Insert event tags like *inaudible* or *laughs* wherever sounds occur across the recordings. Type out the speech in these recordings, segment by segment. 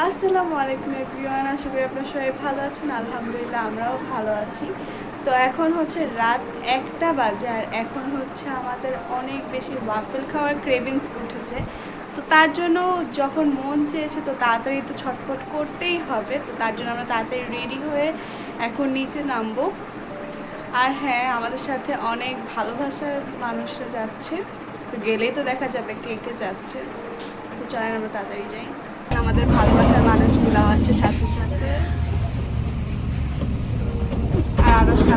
আসসালামু আলাইকুম এভরিওয়ান, আশা করি আপনার সবাই ভালো আছেন। আলহামদুলিল্লাহ আমরাও ভালো আছি। তো এখন হচ্ছে রাত একটা বাজে আর এখন হচ্ছে আমাদের অনেক বেশি ওয়াফেল খাওয়ার ক্রেভিংস উঠেছে। তো তার জন্য যখন মন চেয়েছে তো তাড়াতাড়ি তো ছটফট করতেই হবে। তো তার জন্য আমরা তাড়াতাড়ি রেডি হয়ে এখন নিচে নামবো। আর হ্যাঁ আমাদের সাথে অনেক ভালোবাসার মানুষরা যাচ্ছে। তো গেলেই তো দেখা যাবে কে কে যাচ্ছে। তো চলেন আমরা তাড়াতাড়ি যাই। আমাদের ভালোবাসার মানুষগুলো আছে সাথে সাথে। আর আরও আসা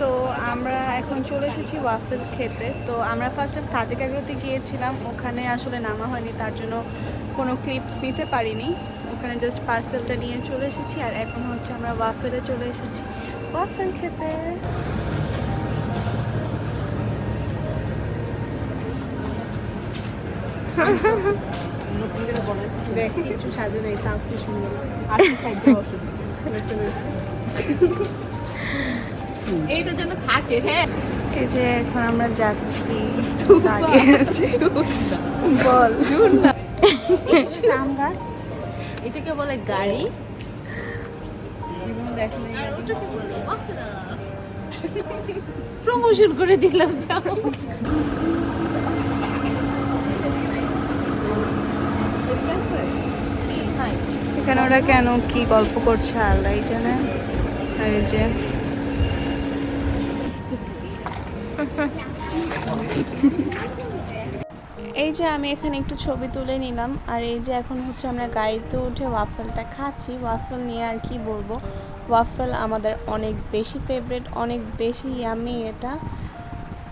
তো আমরা এখন চলে এসেছি ওয়াফেল খেতে তো আমরা ফার্স্ট সাদেক আগ্রতে গিয়েছিলাম। ওখানে আসলে নামা হয়নি তার জন্য কোনো ক্লিপস নিতে পারিনি। ওখানে জাস্ট পার্সেলটা নিয়ে চলে এসেছি আর এখন হচ্ছে আমরা ওয়াফেলে চলে এসেছি। ওয়াফেল খেতে। দেখ কিছু সাজু নেই তাও কি সুন্দর। এইটার জন্য থাকে হ্যাঁ। এই যে এখন আমরা যাচ্ছি। বল। আম গাছ। এটাকে বলে গাড়ি। প্রমোশন করে দিলাম যাও। এখানে ওরা কেন কি গল্প করছে আল্লাহ জানে। এই যে *laughs* এই যে আমি এখানে একটু ছবি তুলে নিলাম, আর এই যে এখন হচ্ছে আমরা গাড়িতে উঠে ওয়াফেলটা খাচ্ছি। ওয়াফেল নিয়ে আর কি বলব? ওয়াফেল আমাদের অনেক বেশি ফেভারিট অনেক বেশি ইয়ামি এটা।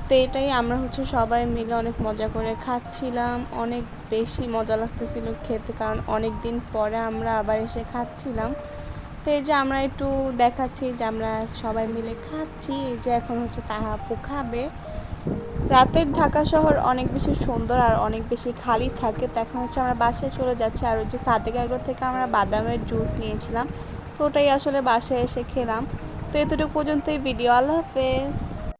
তো এটাই আমরা হচ্ছে সবাই মিলে অনেক মজা করে খাচ্ছিলাম। অনেক বেশি মজা লাগতেছিল খেতে, কারণ অনেক দিন পরে আমরা আবার এসে খাচ্ছিলাম। তো এই যে আমরা একটু দেখাচ্ছি যে আমরা সবাই মিলে খাচ্ছি। এই যে এখন হচ্ছে তাহা তাহাপু খাবে। রাতের ঢাকা শহর অনেক বেশি সুন্দর আর অনেক বেশি খালি থাকে। তো এখন হচ্ছে আমরা বাসায় চলে যাচ্ছি আর ওই যে সাদেক থেকে আমরা বাদামের জুস নিয়েছিলাম। তো ওটাই আসলে বাসায় এসে খেলাম। তো এতটুকু পর্যন্তই ভিডিও। আল্লাহ হাফেজ।